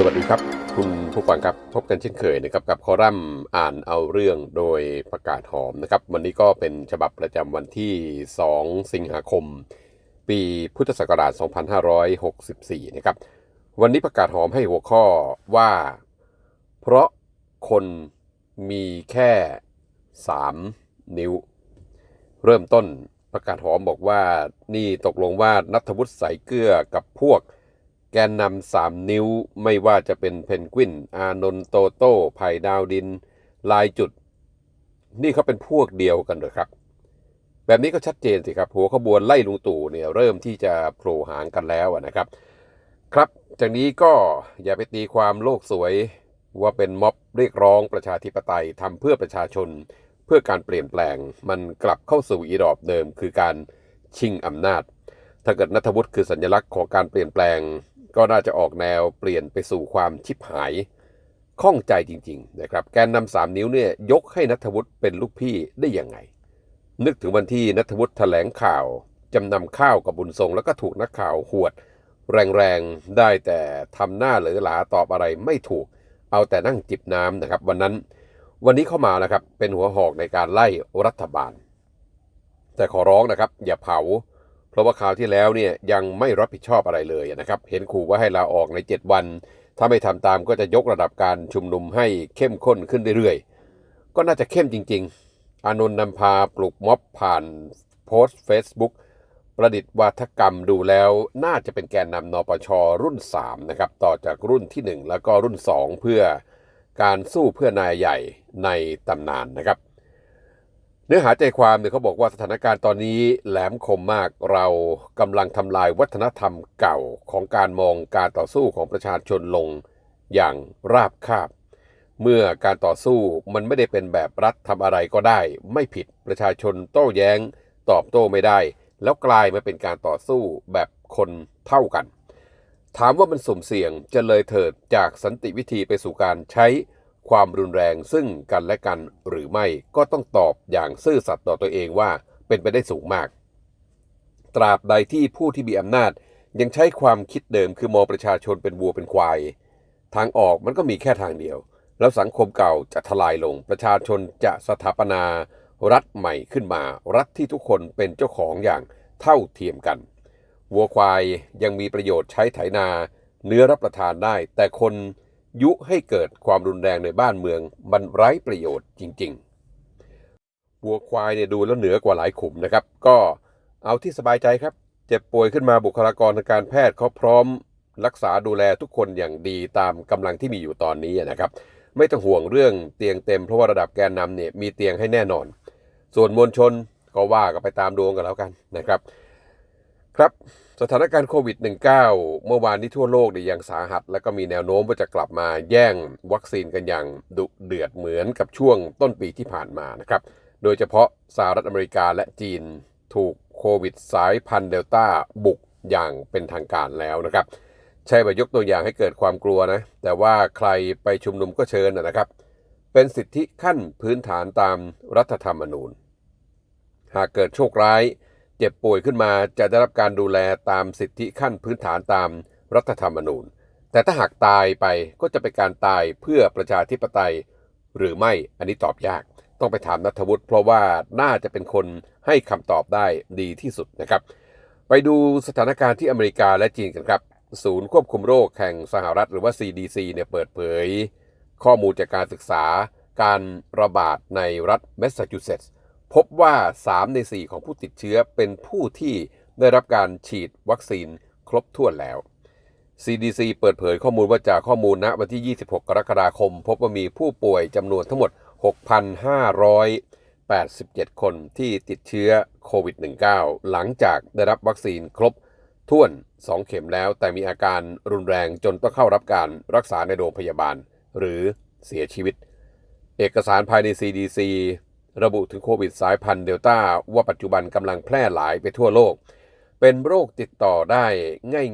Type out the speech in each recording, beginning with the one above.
สวัสดีครับ คุณผู้ฟังครับพบกันเช่นเคยนะครับกับคอลัมน์อ่านเอาเรื่องโดยประกาศหอมนะครับ วันนี้ก็เป็นฉบับประจำวันที่ 2 สิงหาคม ปีพุทธศักราช 2564 นะครับ วันนี้ประกาศหอมให้หัวข้อว่า เพราะคนมีแค่ 3 นิ้ว เริ่มต้นประกาศหอมบอกว่านี่ตกลงว่านัทวุฒิใสายเกลือกับพวก แกนนำสามนิ้วไม่ว่าจะเป็นเพนกวิน อานนท์โตโต้ไผ่ดาวดิน ลายจุด นี่เขาเป็นพวกเดียวกันเหรอครับ แบบนี้ก็ชัดเจนสิครับ หัวขบวนไล่ลุงตู่เนี่ยเริ่มที่จะโผล่หางกันแล้วนะครับ ครับจากนี้ก็อย่าไปตีความโลกสวยว่าเป็นม็อบเรียกร้องประชาธิปไตยทำเพื่อประชาชน เพื่อการเปลี่ยนแปลง มันกลับเข้าสู่อีรอบเดิม คือการชิงอำนาจ ถ้าเกิดนัทวุฒิคือสัญลักษณ์ของการเปลี่ยนแปลง ก็น่าจะออกแนวเปลี่ยนไปสู่ความชิบหายข้องใจจริงๆนะครับแกนนำสามนิ้วเนี่ยยกให้นัทวุฒิเป็นลูกพี่ได้ยังไง นึกถึงวันที่นัทวุฒิแถลงข่าวจำนำข้าวกับบุญทรงแล้วก็ถูกนักข่าวหวด แรงๆได้แต่ทำหน้าเหลือหลาตอบอะไรไม่ถูก เอาแต่นั่งจิบน้ำนะครับ วันนั้นวันนี้เข้ามานะครับเป็นหัวหอกในการไล่รัฐบาล แต่ขอร้องนะครับ อย่าเผา ราะว่าคราวที่แล้วเนี่ยยังไม่รับผิดชอบอะไรเลยนะครับ เห็นขู่ว่าให้ลาออกใน 7 วัน ถ้าไม่ทำตามก็จะยกระดับการชุมนุมให้เข้มข้นขึ้นเรื่อยๆ ก็น่าจะเข้มจริง ๆ อานนท์นำพาปลุกม็อบผ่านโพสต์ Facebook ประดิษฐ์วาทกรรมดูแล้วน่าจะเป็นแกนนำนปชรุ่น 3 นะครับ ต่อจากรุ่นที่ 1 แล้วก็รุ่น 2 เพื่อการสู้เพื่อนายใหญ่ในตำนานนะครับ เนื้อหาใจความเนี่ยเขาบอกว่าสถานการณ์ตอนนี้แหลมคมมากเรากำลังทำลายวัฒนธรรมเก่าของการมองการต่อสู้ของประชาชนลงอย่างราบคาบ เมื่อการต่อสู้มันไม่ได้เป็นแบบรัฐทำอะไรก็ได้ ไม่ผิดประชาชนโต้แย้ง ตอบโต้ไม่ได้ แล้วกลายมาเป็นการต่อสู้แบบคนเท่ากัน ถามว่ามันสุ่มเสี่ยงจะเลยเถิดจากสันติวิธีไปสู่การใช้ ความรุนแรงซึ่งกันและกันหรือไม่ก็ต้องตอบอย่างซื่อสัตย์ต่อตัวเองว่าเป็นไปได้สูงมาก ตราบใดที่ผู้ที่มีอำนาจยังใช้ความคิดเดิมคือมองประชาชนเป็นวัวเป็นควาย ทางออกมันก็มีแค่ทางเดียว แล้วสังคมเก่าจะทลายลง ประชาชนจะสถาปนา รัฐใหม่ขึ้นมา รัฐที่ทุกคนเป็นเจ้าของอย่างเท่าเทียมกัน วัวควายยังมีประโยชน์ใช้ไถนา เนื้อรับประทานได้ แต่คน ยุให้เกิดความรุนแรงในบ้านเมือง มันไร้ประโยชน์จริงๆวัวควายเนี่ยดูแล้วเหนือกว่าหลายขุมนะครับ ก็เอาที่สบายใจครับ เจ็บป่วยขึ้นมาบุคลากรทางการแพทย์เขาพร้อม รักษาดูแลทุกคนอย่างดีตามกำลังที่มีอยู่ตอนนี้นะครับ ไม่ต้องห่วงเรื่องเตียงเต็มเพราะว่าระดับแกนนำเนี่ยมีเตียงให้แน่นอน ส่วนมวลชนก็ว่ากันไปตามดวงกันแล้วกันนะครับ ครับสถานการณ์โควิด -19 เมื่อวานนี้ทั่วโลกเนี่ยยังสาหัส และก็มีแนวโน้มว่าจะกลับมาแย่งวัคซีนกันอย่างดุเดือดเหมือนกับช่วงต้นปีที่ผ่านมานะครับ โดยเฉพาะสหรัฐอเมริกาและจีนถูกโควิดสายพันธุ์เดลต้าบุกอย่างเป็นทางการแล้วนะครับ ใช่ว่ายกตัวอย่างให้เกิดความกลัวนะ แต่ว่าใครไปชุมนุมก็เชิญนะครับ เป็นสิทธิขั้นพื้นฐานตามรัฐธรรมนูญ หากเกิดโชคร้าย เจ็บป่วยขึ้นมาจะได้รับการดูแลตามสิทธิขั้นพื้นฐานตามรัฐธรรมนูญ แต่ถ้าหากตายไปก็จะเป็นการตายเพื่อประชาธิปไตย หรือไม่อันนี้ตอบยาก ต้องไปถามนัทวุฒิเพราะว่าน่าจะเป็นคนให้คำตอบได้ดีที่สุดนะครับ ไปดูสถานการณ์ที่อเมริกาและจีนกันครับ ศูนย์ควบคุมโรคแห่งสหรัฐหรือว่า CDC เนี่ยเปิดเผย ข้อมูลจากการศึกษาการระบาดในรัฐแมสซาชูเซตส์ พบว่า 3 ใน 4 ของผู้ติดเชื้อเป็นผู้ที่ได้รับการฉีดวัคซีนครบถ้วนแล้ว CDC เปิดเผยข้อมูลว่าจากข้อมูลณวันที่ 26 กรกฎาคม พบว่ามีผู้ป่วยจำนวนทั้งหมด 6,587 คนที่ติดเชื้อโควิด -19 หลังจากได้รับวัคซีนครบถ้วน 2 เข็มแล้วแต่มีอาการรุนแรงจนต้องเข้ารับการรักษาในโรงพยาบาล หรือเสียชีวิต เอกสารภายใน CDC ระบุถึงโควิดสายพันธุ์เดลต้าว่าปัจจุบันกำลังแพร่หลายไปทั่วโลก เป็นโรคติดต่อได้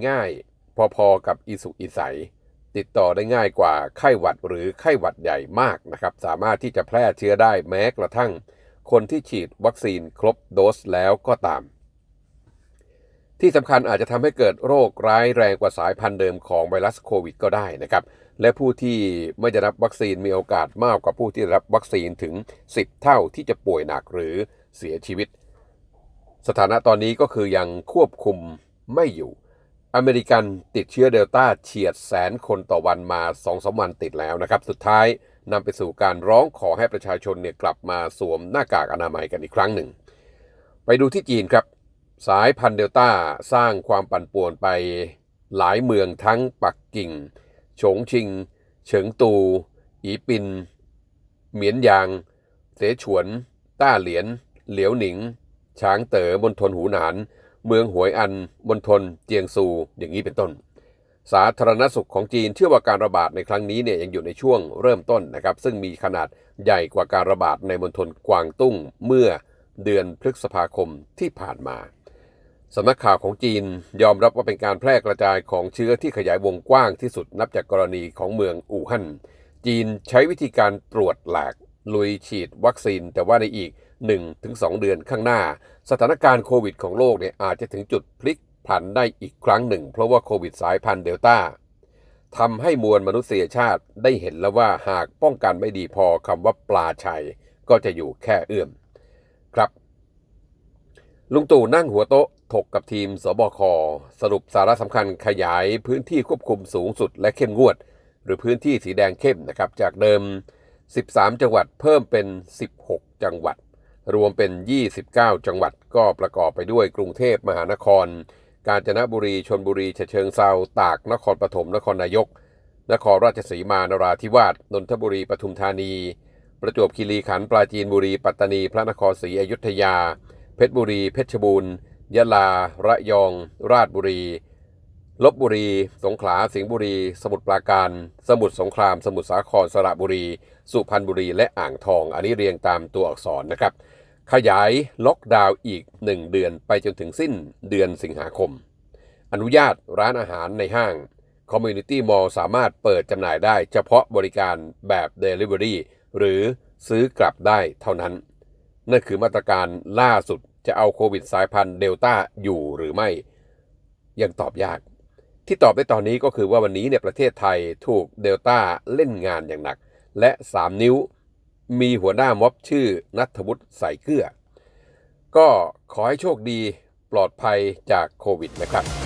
ง่ายๆ พอๆกับอีสุอีใสติดต่อได้ง่ายกว่าไข้หวัดหรือไข้หวัดใหญ่มากนะครับ สามารถที่จะแพร่เชื้อได้แม้กระทั่ง คนที่ฉีดวัคซีนครบโดสแล้วก็ตามทที่สำคัญอาจจะทำให้เกิดโรคร้ายแรงกว่าสายพันธุ์เดิมของไวรัสโควิดก็ได้นะครับ และผู้ที่ไม่ได้รับวัคซีนมีโอกาสมากกว่าผู้ที่ได้รับวัคซีนถึง 10 เท่าที่จะป่วยหนักหรือเสียชีวิต สถานะตอนนี้ก็คือยังควบคุมไม่อยู่ อเมริกันติดเชื้อเดลต้าเฉียดแสนคนต่อวันมา2อสวันติดแล้วนะครับ สุดท้ายนำไปสู่การร้องขอให้ประชาชนเนี่ยกลับมาสวมหน้ากากอนามัยกันอีกครั้งหนึ่ง ไปดูที่จีนครับ สายพันธุ์เดลต้าสร้างความปั่นป่วนไปหลายเมืองทั้งปักกิ่ง ฉงชิง เฉิงตู อีปิน เหมียนยาง เสฉวน ต้าเหลียน เหลียวหนิง ช้างเต๋อมณฑลหูหนาน เมืองหวยอันมณฑลเจียงซู อย่างนี้เป็นต้น สาธารณสุขของจีนเชื่อว่าการระบาดในครั้งนี้เนี่ยยังอยู่ในช่วงเริ่มต้นนะครับ ซึ่งมีขนาดใหญ่กว่าการระบาดในมณฑลกวางตุ้งเมื่อเดือนพฤษภาคมที่ผ่านมา สำนักข่าวของจีนยอมรับว่าเป็นการแพร่กระจายของเชื้อที่ขยายวงกว้างที่สุดนับจากกรณีของเมืองอู่ฮั่น จีนใช้วิธีการตรวจหลกลุยฉีดวัคซีน แต่ว่าในอีก 1-2 เดือนข้างหน้า สถานการณ์โควิดของโลกเนี่ยอาจจะถึงจุดพลิกผันได้อีกครั้งหนึ่ง เพราะว่าโควิดสายพันธุ์เดลต้าทำให้มวลมนุษยชาติได้เห็นแล้วว่าหากป้องกันไม่ดีพอคำว่าปลาชัยก็จะอยู่แค่เอื้อมครับ ลุงตู่นั่งหัวโต๊ะ ถกกับทีมสบค สรุปสาระสำคัญขยายพื้นที่ควบคุมสูงสุดและเข้มงวด หรือพื้นที่สีแดงเข้มนะครับ จากเดิม 13 จังหวัดเพิ่มเป็น 16 จังหวัด รวมเป็น 29 จังหวัดก็ประกอบไปด้วยกรุงเทพมหานคร กาญจนบุรีชนบุรีฉะเชิงเซาตากนครปฐมนครนายก นครราชสีมานราธิวาสนนทบุรีปทุมธานี ประจวบคีรีขันธ์ปราจีนบุรีปัตตานี พระนครศรีอยุธยา เพชรบุรี เพชรบูรณ์ ยะลา ระยอง ราชบุรี ลบบุรี สงขลา สิงห์บุรี สมุทรปราการ สมุทรสงคราม สมุทรสาคร สระบุรี สุพรรณบุรี และอ่างทอง อันนี้เรียงตามตัวอักษรนะครับ ขยายล็อกดาวน์อีก 1 เดือนไปจนถึงสิ้นเดือนสิงหาคม อนุญาตร้านอาหารในห้าง Community Mall สามารถเปิดจำหน่ายได้เฉพาะบริการแบบ Delivery หรือซื้อกลับได้เท่านั้น นั่นคือมาตรการล่าสุด จะเอาโควิดสายพันธุ์เดลต้าอยู่หรือไม่ยังตอบยาก ที่ตอบได้ตอนนี้ก็คือว่าวันนี้เนี่ยประเทศไทยถูกเดลต้าเล่นงานอย่างหนัก และ 3 นิ้วมีหัวหน้าม็อบชื่อนัทวุฒิใส่เกลือ ก็ขอให้โชคดีปลอดภัยจากโควิดนะครับ